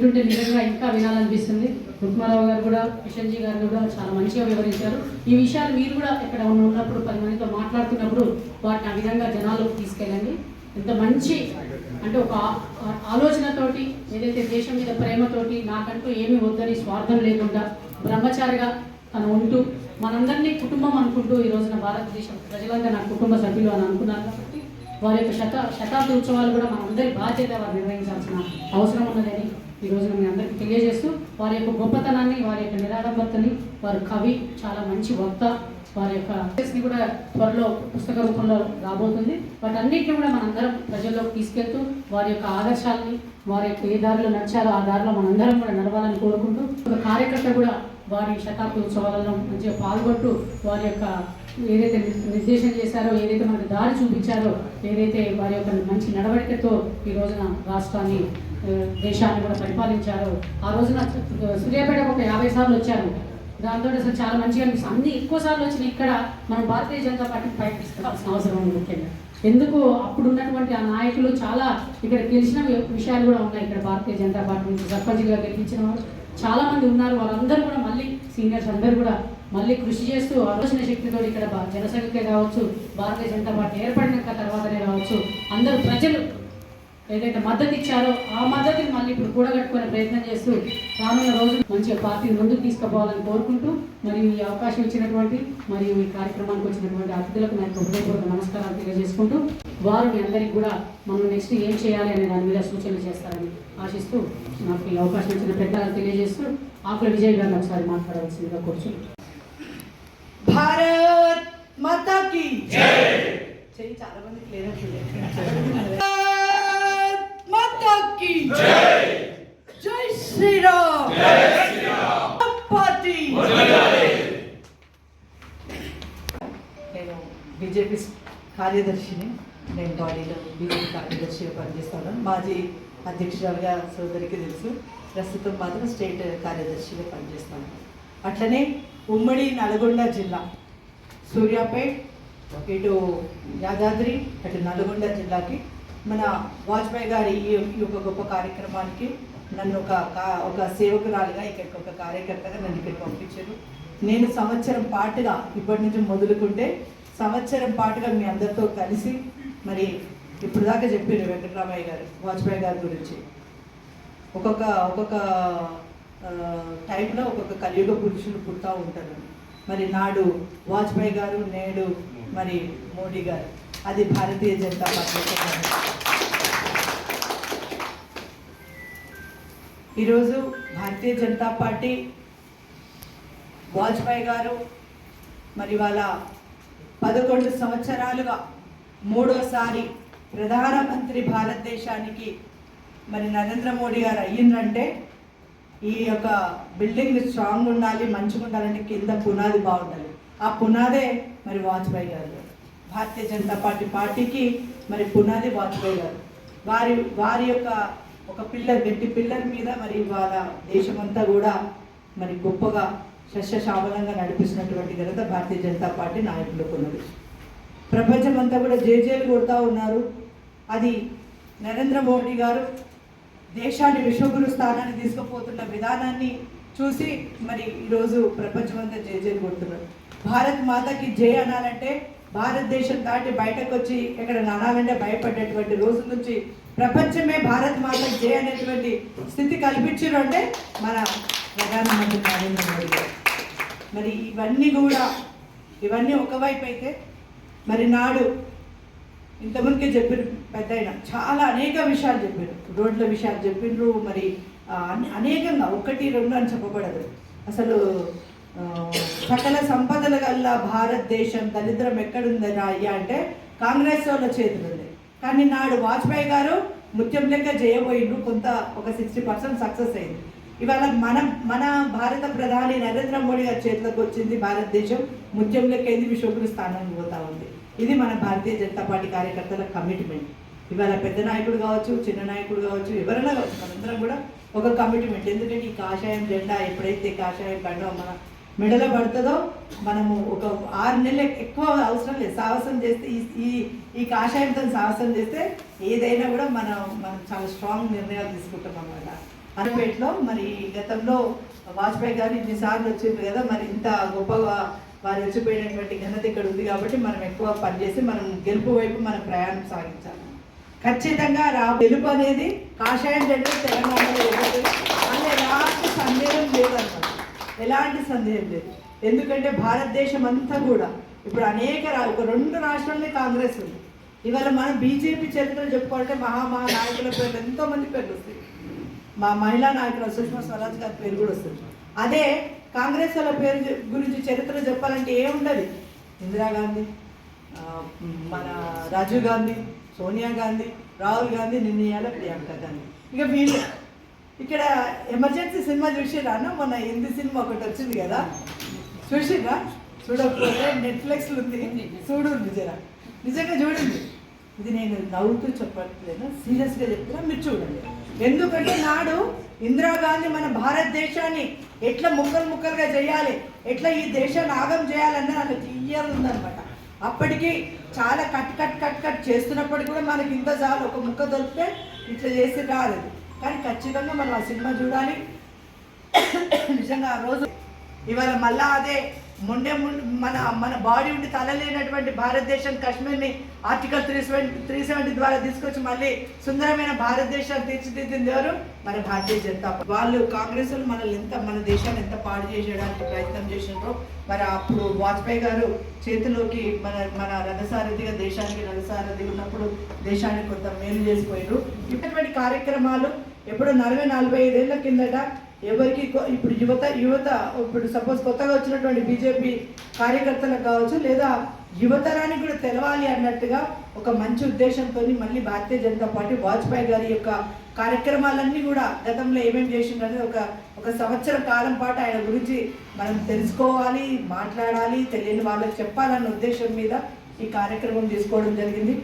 వింటుంటే నిజంగా ఇంకా వినాలనిపిస్తుంది. రుక్మారావు గారు కూడా కిషన్జీ గారు కూడా చాలా మంచిగా వివరించారు ఈ విషయాలు మీరు కూడా ఇక్కడ ఉన్నప్పుడు పది మందితో మాట్లాడుతున్నప్పుడు వాటిని ఆ విధంగా జనాల్లోకి తీసుకెళ్ళండి. ఎంత మంచి అంటే ఒక ఆలోచనతోటి ఏదైతే దేశం మీద ప్రేమతోటి నాకంటూ ఏమీ వద్దని స్వార్థం లేకుండా బ్రహ్మచారిగా తను ఉంటూ మనందరినీ కుటుంబం అనుకుంటూ ఈ రోజున భారతదేశం ప్రజలంతా నా కుటుంబ సభ్యులు అని అనుకున్నారు కాబట్టి వారి యొక్క శత శతాబ్ది ఉత్సవాలు కూడా మనందరి బాధ్యత వారు నిర్వహించాల్సిన అవసరం ఉన్నదని ఈ రోజున మీ అందరికీ తెలియజేస్తూ వారి యొక్క గొప్పతనాన్ని వారి యొక్క నిరాడంబరతని వారు కవి చాలా మంచి వక్త వారి యొక్క కూడా త్వరలో పుస్తక రూపంలో రాబోతుంది. వాటన్నిటిని కూడా మనందరం ప్రజల్లోకి తీసుకెళ్తూ వారి యొక్క ఆదర్శాలని వారి యొక్క ఏ దారిలో నడిచారో ఆ దారిలో మనందరం కూడా నడవాలని కోరుకుంటూ ఒక కార్యకర్త కూడా వారి శతాబ్ది ఉత్సవాలలో మంచిగా పాల్గొంటూ వారి యొక్క ఏదైతే నిర్దేశం చేశారో ఏదైతే మనకు దారి చూపించారో ఏదైతే వారి యొక్క మంచి నడవడికతో ఈ రోజున రాష్ట్రాన్ని దేశాన్ని కూడా పరిపాలించారు. ఆ రోజున సూర్యాపేట ఒక యాభై సార్లు వచ్చారు. దాంతో అసలు చాలా మంచిగా అనిపిస్తుంది. అన్ని ఎక్కువ సార్లు వచ్చిన ఇక్కడ మనం భారతీయ జనతా పార్టీకి ప్రయత్నిస్తాల్సిన అవసరం ఉంది ముఖ్యంగా. ఎందుకు? అప్పుడు ఉన్నటువంటి ఆ నాయకులు చాలా ఇక్కడ గెలిచిన విషయాలు కూడా ఉన్నాయి ఇక్కడ భారతీయ జనతా పార్టీ నుంచి. సర్పంచ్గా గెలిపించిన వాళ్ళు చాలా మంది ఉన్నారు. వాళ్ళందరూ కూడా మళ్ళీ సీనియర్స్ అందరూ కూడా మళ్ళీ కృషి చేస్తూ ఆలోచన శక్తితో ఇక్కడ భా- జనసంఖ్య కావచ్చు భారతీయ జనతా పార్టీ ఏర్పడిన తర్వాతనే కావచ్చు అందరూ ప్రజలు ఏదైతే మద్దతు ఇచ్చారో ఆ మద్దతుని మళ్ళీ ఇప్పుడు కూడగట్టుకునే ప్రయత్నం చేస్తూ రానున్న రోజు మంచిగా పార్టీని ముందుకు తీసుకుపోవాలని కోరుకుంటూ మరియు ఈ అవకాశం ఇచ్చినటువంటి మరియు ఈ కార్యక్రమానికి వచ్చినటువంటి అతిథులకు నా యొక్క హృదయపూర్వక నమస్కారాలు తెలియజేసుకుంటూ వారు మీ అందరికీ కూడా మనం నెక్స్ట్ ఏం చేయాలి అనే దాని మీద సూచనలు చేస్తారని ఆశిస్తూ నాకు ఈ అవకాశం ఇచ్చిన పెద్దలకు తెలియజేస్తూ ఆకుల విజయ్ గారిని ఒకసారి మాట్లాడవలసిందిగా కూర్చుని భారత్ చాలా మందికి మాతా की। జై శ్రీరామ్ పార్టీ నేను బీజేపీ కార్యదర్శిని నేను బాడీలో బీజేపీ కార్యదర్శిగా పనిచేస్తాను. మాజీ అధ్యక్షురాలుగా సోదరికి తెలుసు. ప్రస్తుతం మాత్రం స్టేట్ కార్యదర్శిగా పనిచేస్తాను. అట్లనే ఉమ్మడి నల్గొండ జిల్లా సూర్యాపేట్ ఇటు యాదాద్రి అటు నల్గొండ జిల్లాకి మన వాజ్పేయి గారి ఈ యొక్క గొప్ప కార్యక్రమానికి నన్ను ఒక కా- ఒక సేవకురాలిగా ఇక్కడికి ఒక కార్యకర్తగా నన్ను ఇక్కడికి పంపించారు. నేను సంవత్సరం పాటుగా ఇప్పటి నుంచి మొదలుకుంటే సంవత్సరం పాటుగా మీ అందరితో కలిసి మరి ఇప్పుడు దాకా చెప్పారు వెంకటరామయ్య గారు వాజ్పేయి గారి గురించి. ఒక్కొక్క ఒక్కొక్క టైంలో ఒక్కొక్క కలియుగ పురుషులు పుడతా ఉంటారు. మరి నాడు వాజ్పేయి గారు నేడు మరి మోడీ గారు. అది భారతీయ జనతా పార్టీ ఈరోజు భారతీయ జనతా పార్టీ వాజ్పేయి గారు మరి వాళ్ళ పదకొండు సంవత్సరాలుగా మూడోసారి ప్రధానమంత్రి భారతదేశానికి మరి నరేంద్ర మోడీ గారు అయ్యిందంటే ఈ యొక్క బిల్డింగ్ స్ట్రాంగ్ ఉండాలి మంచిగా ఉండాలంటే కింద పునాది బాగుండాలి. ఆ పునాదే మరి వాజ్పేయి గారు. భారతీయ జనతా పార్టీ పార్టీకి మరి పునాది వాజ్పేయి గారు. వారి వారి యొక్క ఒక పిల్లర్ గట్టి పిల్లర్ మీద మరి వాళ్ళ దేశమంతా కూడా మరి గొప్పగా సస్యశామలంగా నడిపిస్తున్నటువంటి ఘనత భారతీయ జనతా పార్టీ నాయకులకు ఉన్నది. ప్రపంచం అంతా కూడా జేజేలు కొడతా ఉన్నారు. అది నరేంద్ర మోడీ గారు దేశాన్ని విశ్వగురు స్థానాన్ని తీసుకుపోతున్న విధానాన్ని చూసి మరి ఈరోజు ప్రపంచమంతా జేజేలు కొడుతున్నారు. భారత్ మాతకి జై అనాలంటే భారతదేశం దాటి బయటకు వచ్చి ఇక్కడ అనాలంటే భయపడేటువంటి రోజు నుంచి ప్రపంచమే భారత్ మాత జే అనేటువంటి స్థితి కల్పించారు అంటే మన ప్రధానమంత్రి నరేంద్ర మోడీ మరి ఇవన్నీ కూడా ఇవన్నీ ఒకవైపు అయితే మరి నాడు ఇంతమందికి చెప్పారు పెద్ద ఆయన చాలా అనేక విషయాలు చెప్పారు. రోడ్ల విషయాలు చెప్పిండ్రు మరి అనేకంగా ఒకటి రెండు అని చెప్పబడదు. అసలు సకల సంపదల గల్ల భారతదేశం దరిద్రం ఎక్కడుందని అయ్యా అంటే కాంగ్రెస్ వాళ్ళ చేతులు ఉంది కానీ నాడు వాజ్పేయి గారు ముత్యం లెక్క చేయబోయిండ్రు కొంత ఒక సిక్స్టీ పర్సెంట్ సక్సెస్ అయింది. ఇవాళ మన మన భారత ప్రధాని నరేంద్ర మోడీ గారి చేతిలోకి వచ్చింది భారతదేశం ముత్యం లెక్క అయింది విశ్వగురు స్థానానికి పోతా ఉంది. ఇది మన భారతీయ జనతా పార్టీ కార్యకర్తల కమిట్మెంట్ ఇవాళ పెద్ద నాయకుడు కావచ్చు చిన్న నాయకుడు కావచ్చు ఎవరైనా కావచ్చు మనందరం కూడా ఒక కమిట్మెంట్ ఎందుకంటే ఈ కాషాయం జెండా ఎప్పుడైతే కాషాయం కండో మన మెడలో పడుతుందో మనము ఒక ఆరు నెలలు ఎక్కువ అవసరం లేదు. సాహసం చేస్తే ఈ ఈ ఈ కాషాయంతో సాహసం చేస్తే ఏదైనా కూడా మనం మనం చాలా స్ట్రాంగ్ నిర్ణయాలు తీసుకుంటాం అన్నమాట. అనపేటలో మరి గతంలో వాజ్పేయి గారు ఇన్నిసార్లు వచ్చింది కదా మరి ఇంత గొప్పగా వారు వచ్చిపోయినటువంటి ఘనత ఇక్కడ ఉంది కాబట్టి మనం ఎక్కువ పనిచేసి మనం గెలుపు వైపు మనం ప్రయాణం సాగించాలి. ఖచ్చితంగా రా గెలుపు అనేది కాషాయం జెండా తెలంగాణలో అనే రాష్ట్ర సందేహం లేదన్నమాట. ఎలాంటి సందేహం లేదు. ఎందుకంటే భారతదేశం అంతా కూడా ఇప్పుడు అనేక ఒక రెండు రాష్ట్రాలనే కాంగ్రెస్ ఉంది. ఇవాళ మనం బీజేపీ చరిత్రలు చెప్పుకోవాలంటే మహా మహా నాయకుల పేర్లు ఎంతోమంది పేర్లు వస్తాయి. మా మహిళా నాయకులు సుష్మా స్వరాజ్ గారి పేరు కూడా వస్తుంది. అదే కాంగ్రెస్ వాళ్ళ పేరు గురించి చరిత్ర చెప్పాలంటే ఏముండదు? ఇందిరాగాంధీ మన రాజీవ్ గాంధీ సోనియా గాంధీ రాహుల్ గాంధీ నిర్ణయాల ప్రియాంక గాంధీ. ఇక వీళ్ళు ఇక్కడ ఎమర్జెన్సీ సినిమా చూసిరా అన్న? మొన్న హిందీ సినిమా ఒకటి వచ్చింది కదా. చూసిరా చూడకపోతే నెట్ఫ్లిక్స్లో ఉంది. చూడు జరా. నిజంగా చూడండి. ఇది నేను నవ్వుతూ చెప్పట్లేదు సీరియస్గా చెప్తున్నా మీరు చూడండి. ఎందుకంటే నాడు ఇందిరాగాంధీ మన భారతదేశాన్ని ఎట్లా ముక్కలు ముక్కలుగా చేయాలి ఎట్లా ఈ దేశాన్ని ఆగం చేయాలన్న నాకు క్లియర్ ఉందన్నమాట. అప్పటికి చాలా కట్ కట్ కట్ కట్ చేస్తున్నప్పటికి కూడా మనకి ఇంత చాలు ఒక ముక్క దొరికితే ఇట్లా చేసి రాలేదు. కానీ ఖచ్చితంగా మనం ఆ సినిమా చూడాలి. నిజంగా ఆ రోజు ఇవాళ మళ్ళా అదే ముందు మన మన బాడీ ఉండి తలలేనటువంటి భారతదేశం కాశ్మీర్ని article three seventy three seventy ద్వారా తీసుకొచ్చి మళ్ళీ సుందరమైన భారతదేశాన్ని తీర్చిదిద్దింది ఎవరు మన భారతీయ జనతా వాళ్ళు కాంగ్రెస్ మనల్ని ఎంత మన దేశాన్ని ఎంత పాడు చేసేయడానికి ప్రయత్నం చేసినారో మరి అప్పుడు వాజ్పేయి గారు చేతిలోకి మన మన రథసారథిగా దేశానికి రథసారథి ఉన్నప్పుడు దేశానికి కొంత మేలు చేసిపోయారు ఇటువంటి కార్యక్రమాలు ఎప్పుడో నలభై నలభై ఐదేళ్ళ కిందట ఎవరికి ఇప్పుడు యువత యువత ఇప్పుడు సపోజ్ కొత్తగా వచ్చినటువంటి బీజేపీ కార్యకర్తలకు కావచ్చు లేదా యువతరానికి కూడా తెలవాలి అన్నట్టుగా ఒక మంచి ఉద్దేశంతో మళ్ళీ భారతీయ జనతా పార్టీ వాజ్పేయి గారి యొక్క కార్యక్రమాలన్నీ కూడా గతంలో ఏమేమి చేసిండనేది ఒక ఒక సంవత్సర కాలం పాటు ఆయన గురించి మనం తెలుసుకోవాలి మాట్లాడాలి తెలియని వాళ్ళకి చెప్పాలన్న ఉద్దేశం మీద ఈ కార్యక్రమం తీసుకోవడం జరిగింది.